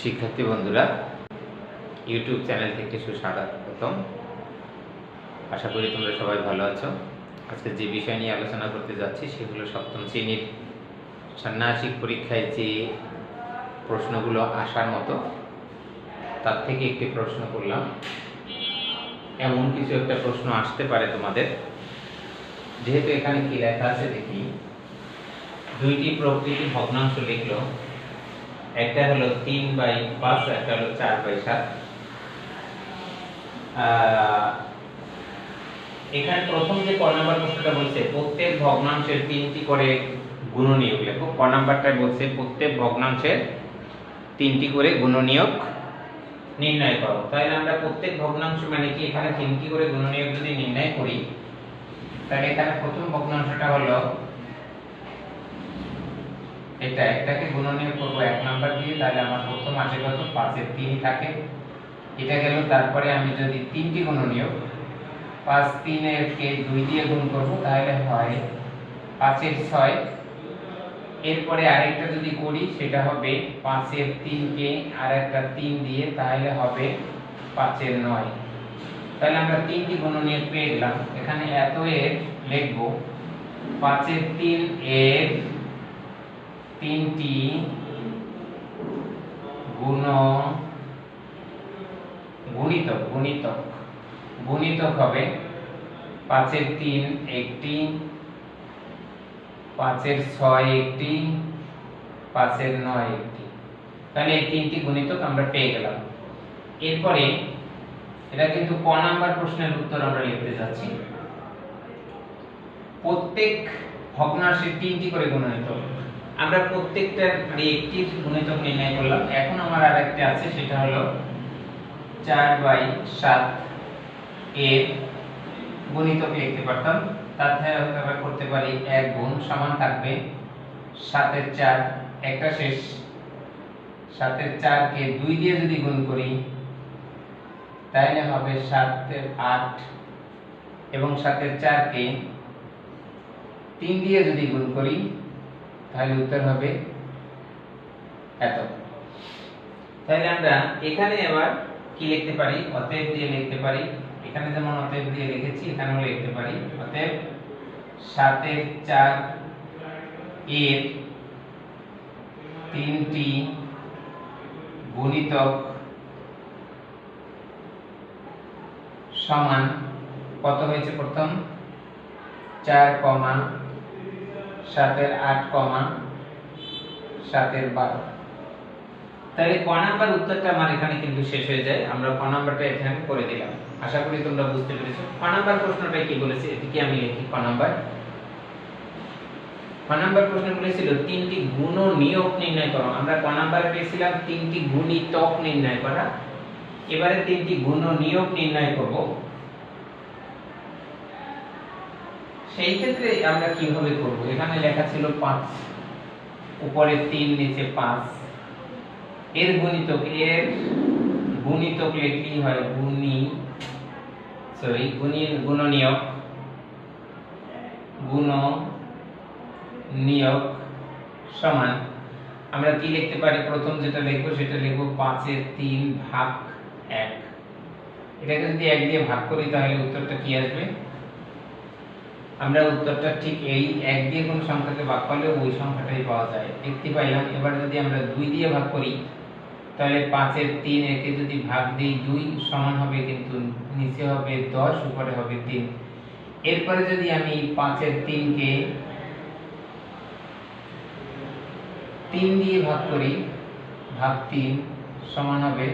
শিক্ষার্থী বন্ধুরা YouTube channel থেকে সুস্বাগতম আশা করি তোমরা সবাই ভালো আছো। আজকে যে বিষয় নিয়ে আলোচনা করতে যাচ্ছি সেগুলো সপ্তম শ্রেণির ষান্মাসিক পরীক্ষায় যে প্রশ্নগুলো আসার মতো, তার থেকে একটি প্রশ্ন করলাম। এমন কিছু একটা প্রশ্ন আসতে পারে তোমাদের। যেহেতু এখানে কি লেখা আছে দেখি, দুইটি প্রকৃতি ভগ্নাংশ লিখলো। একটা হলো তিন বাই পাঁচ, একটা হলো চার বাই সাত। এখানে প্রথম যে ক নাম্বার প্রশ্নটা বলছে, প্রত্যেক ভগ্নাংশের তিনটি করে গুণনীয়ক লেখো। ক নাম্বারটায় বলছে, প্রত্যেক ভগ্নাংশের তিনটি করে গুণনীয়ক নির্ণয় করো। তাহলে আমরা প্রত্যেক ভগ্নাংশ মানে কি? এখানে তিনটি করে গুণনীয়ক যদি নির্ণয় করি, তাহলে এখানে প্রথম ভগ্নাংশটা হলো এটা একটাকে গুণনীয় করব এক নাম্বার দিয়ে, তাহলে আমার প্রথম আসে কত? পাঁচের তিন থাকে। এটা গেল, তারপরে আমি যদি তিনটি গুণনীয় পাঁচ তিনের কে দুই দিয়ে গুণ করব, তাহলে হয় পাঁচের ছয়। এরপরে আরেকটা যদি করি, সেটা হবে পাঁচের তিনকে আর একটা তিন দিয়ে, তাহলে হবে পাঁচের নয়। তাহলে আমরা তিনটি গুণনীয়ক পেয়ে গেলাম। এখানে এত এর লিখব। পাঁচের তিন এর তিনটি গুণ গুণিতক গুণিতক গুণিতক হবে পাঁচের তিন একটি, পাঁচের ছয় একটি, পাঁচের নয় একটি। তাহলে এই তিনটি গুণিতক আমরা পেয়ে গেলাম। এরপরে এটা কিন্তু ক নাম্বার প্রশ্নের উত্তর আমরা লিখতে যাচ্ছি। প্রত্যেক ভগ্নাংশের তিনটি করে গুণিতক। আমরা প্রত্যেকটা একটি গুণিতক নির্ণয় করলাম। এখন আমার আরেকটা আছে, সেটা হলো চার বাই সাত এর গুণিতক লিখতে পারতাম। তার আমরা করতে পারি এক গুণ সমান থাকবে সাতের চার একটা শেষ। সাতের চারকে দুই দিয়ে যদি গুণ করি, তাহলে হবে সাতের আট এবং সাতের চারকে তিন দিয়ে যদি গুণ করি তাহলে উত্তর হবে এত। তাহলে আমরা এখানে আবার কি লিখতে পারি? অতএব দিয়ে লিখতে পারি। এখানে যেমন অতএব দিয়ে লিখেছি, এখানেও লিখতে পারি। অতএব সাতের চার এর তিনটি গুণিতক সমান কত হয়েছে প্রথম? চার কমা সাতের আট কমা সাতের বারো। তাহলে ক নাম্বার উত্তরটা আমার এখানে কিন্তু শেষ হয়ে যায়। আমরা ক নাম্বারটা এখানে করে দিলাম। আশা করি তোমরা বুঝতে পেরেছ। ক নাম্বার প্রশ্নটা কি বলেছে? এদিকে আমি লিখি ক নাম্বার। ক নাম্বার প্রশ্ন বলেছিল, তিনটি গুণ নিয়োগ নির্ণয় করো। আমরা ক নাম্বারে পেয়েছিলাম, তিনটি গুণিতক নির্ণয় করা। এবারে তিনটি গুণ নিয়োগ নির্ণয় করব। সেই ক্ষেত্রে আমরা কীভাবে করব? এখানে লেখা ছিল পাঁচ, উপরে তিন, নিচে পাঁচ। এর গুণিতক এর গুণিতক লিখলেই হয়? গুণী সরি গুণী, গুণনীয়ক গুণ নিয়োগ সমান। আমরা কি লিখতে পারি? প্রথম যেটা লিখব সেটা লিখব পাঁচের তিন ভাগ এক। এটাকে যদি এক দিয়ে ভাগ করি, তাহলে উত্তরটা কি আসবে? আমরা উত্তরটা ঠিক এই এক দিয়ে কোন সংখ্যাকে ভাগ করলে ওই সংখ্যাটাই পাওয়া যায়। দেখতে পাইলাম, এবার যদি আমরা দুই দিয়ে ভাগ করি, তাহলে পাঁচের তিন একে যদি ভাগ দিই দুই, সমান হবে কিন্তু নিচে হবে দশ, উপরে হবে তিন। এরপরে যদি আমি পাঁচের তিনকে তিন দিয়ে ভাগ করি, ভাগ তিন, সমান হবে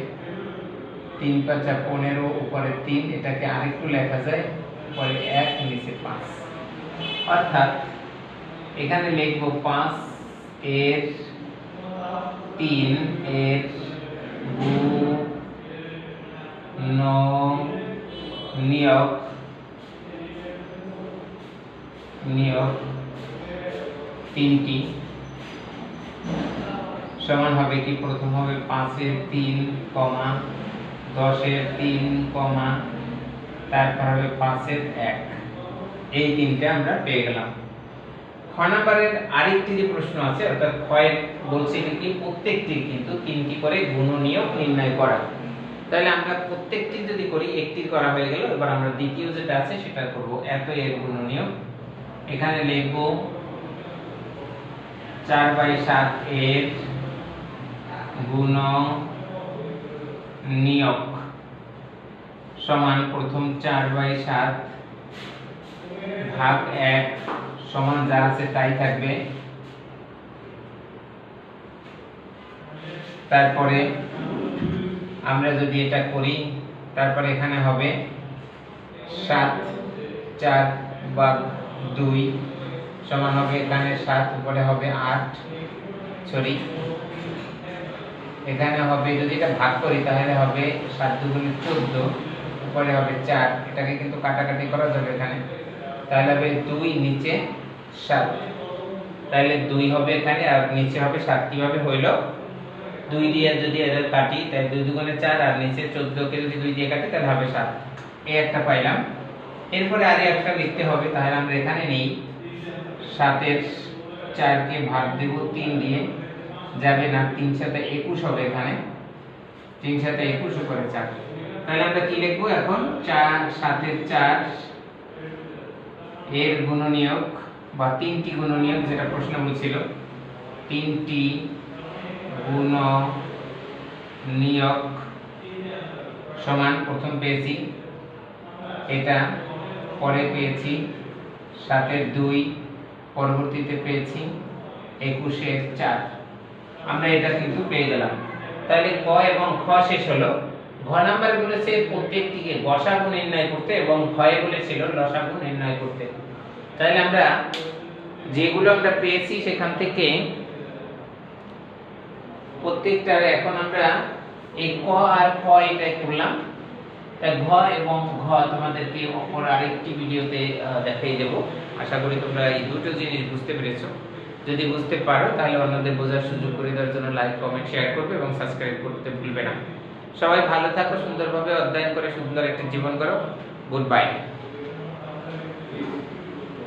তিন পাঁচা পনেরো, উপরে তিন, এটাকে আরেকটু লেখা যায় পরে এক, নিচে পাঁচ। অর্থাৎ এখানে লিখব পাঁচ এর তিন এর নিয়োগ নিয়োগ তিনটি। সমান হবে কি? প্রথম হবে পাঁচের তিন কমা দশের তিন কমা, তারপর হবে পাঁচের এক। এই তিনটা আমরা পেয়ে গেলাম। খ নাম্বারের আরেকটি যে প্রশ্ন আছে, অর্থাৎ ক্ষয়ের বলছে কি, প্রত্যেকটির কিন্তু তিনটি করে গুণনীয় নির্ণয় করা। তাহলে আমরা প্রত্যেকটি যদি করি একটি করা হয়ে গেল, এবার আমরা দ্বিতীয় যেটা আছে সেটা করব, এত এর গুণনীয় এখানে লিখব চার বাই সাত এর গুণ নিয়োগ সমান প্রথম চার বাই সাত ভাগ এক সমান যা আছে তাই থাকবে। তারপরে আমরা যদি এটা করি, তারপরে এখানে হবে সাত চার ভাগ দুই সমান হবে এখানে সাত, উপরে হবে আট, সরি। এখানে হবে, যদি এটা ভাগ করি তাহলে হবে সাত দুগুণে চোদ্দ, উপরে হবে চার। এটাকে কিন্তু কাটাকাটি করা যাবে এখানে। তাহলে হবে দুই নিচে সাত। তাহলে দুই হবে এখানে আর নিচে হবে সাত। কীভাবে হইল? দুই দিয়ে যদি এদের কাটি, তাহলে দুই দুগুণে চার আর নিচে চোদ্দ কে যদি দুই দিয়ে কাটি, তাহলে হবে সাত। এই একটা পাইলাম। এরপরে আর একটা লিখতে হবে, তাহলে আমরা এখানে নেই। সাতের চারকে ভাগ দেব তিন দিয়ে। যাবে না, তিন সাথে একুশ হবে এখানে। তিন সাথে একুশ করে চার। তাহলে আমরা কি লিখব এখন? চার, সাতের চার এর গুণনীয়ক বা তিনটি গুণনীয়ক যেটা প্রশ্ন বলছিল তিনটি গুণ নিয়োগ সমান প্রথম পেয়েছি, এটা পরে পেয়েছি, সাতের দুই পরবর্তীতে পেয়েছি, একুশের চার। আমরা এটা কিন্তু পেয়ে গেলাম। তাহলে ক এবং খ শেষ হলো। ঘ নাম্বার প্রত্যেকটিকে গসাগু নির্ণয় করতে এবং বলেছিল লসাগু নির্ণয় করতে। তাহলে আমরা যেগুলো আমরা পেয়েছি সেখান থেকে প্রত্যেকটার এখন আমরা এই ক আর এটাই করলাম। ঘ এবং ঘ তোমাদেরকে অপর আরেকটি ভিডিওতে দেখাই দেব। আশা করি তোমরা এই দুটো জিনিস বুঝতে পেরেছ। যদি বুঝতে পারো তাহলে অন্যদের বোঝার সুযোগ করে দেওয়ার জন্য লাইক কমেন্ট শেয়ার করবে এবং সাবস্ক্রাইব করতে ভুলবে না। সবাই ভালো থাকো সুন্দরভাবে অধ্যয়ন করে সুন্দর একটা জীবন করো। Good bye